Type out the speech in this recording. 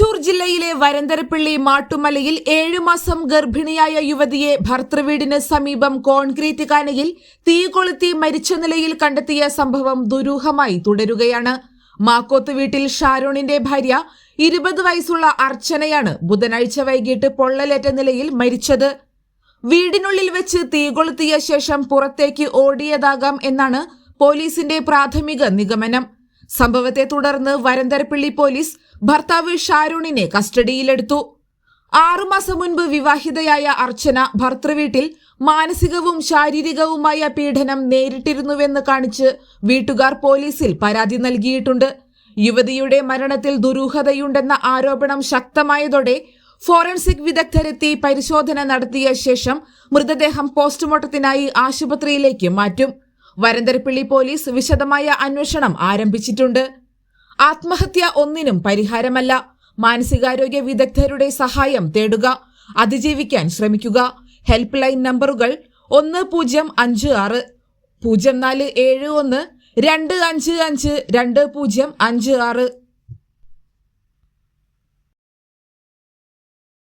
തൃശൂർ ജില്ലയിലെ വരന്തരപ്പള്ളി മാട്ടുമലയിൽ ഏഴുമാസം ഗർഭിണിയായ യുവതിയെ ഭർത്തൃവീടിന് സമീപം കോൺക്രീറ്റ് കാനയിൽ തീ കൊളുത്തി മരിച്ച നിലയിൽ കണ്ടെത്തിയ സംഭവം ദുരൂഹമായി തുടരുകയാണ്. മാക്കോത്ത് വീട്ടിൽ ഷാരോണിന്റെ ഭാര്യ ഇരുപത് വയസ്സുള്ള അർച്ചനയാണ് ബുധനാഴ്ച വൈകിട്ട് പൊള്ളലേറ്റ നിലയിൽ മരിച്ചത്. വീടിനുള്ളിൽ വെച്ച് തീ കൊളുത്തിയ ശേഷം പുറത്തേക്ക് ഓടിയതാകാം എന്നാണ് പോലീസിന്റെ പ്രാഥമിക നിഗമനം. സംഭവത്തെ തുടർന്ന് വരന്തരപ്പള്ളി പോലീസ് ഭർത്താവ് ഷാരൂണിനെ കസ്റ്റഡിയിലെടുത്തു. ആറുമാസം മുൻപ് വിവാഹിതയായ അർച്ചന ഭർത്തൃവീട്ടിൽ മാനസികവും ശാരീരികവുമായ പീഡനം നേരിട്ടിരുന്നുവെന്ന് കാണിച്ച് വീട്ടുകാർ പോലീസിൽ പരാതി നൽകിയിട്ടുണ്ട്. യുവതിയുടെ മരണത്തിൽ ദുരൂഹതയുണ്ടെന്ന ആരോപണം ശക്തമായതോടെ ഫോറൻസിക് വിദഗ്ധരെത്തി പരിശോധന നടത്തിയ ശേഷം മൃതദേഹം പോസ്റ്റ്മോർട്ടത്തിനായി ആശുപത്രിയിലേക്ക് മാറ്റും. വരന്തരപ്പള്ളി പോലീസ് വിശദമായ അന്വേഷണം ആരംഭിച്ചിട്ടുണ്ട്. ആത്മഹത്യ ഒന്നിനും പരിഹാരമല്ല. മാനസികാരോഗ്യ വിദഗ്ധരുടെ സഹായം തേടുക അതിജീവിക്കാൻ ശ്രമിക്കുക. ഹെൽപ്പ് ലൈൻ നമ്പറുകൾ ഒന്ന് പൂജ്യം അഞ്ച് ആറ് പൂജ്യം നാല് ഏഴ് ഒന്ന് രണ്ട് അഞ്ച് അഞ്ച് രണ്ട് പൂജ്യം അഞ്ച് ആറ്.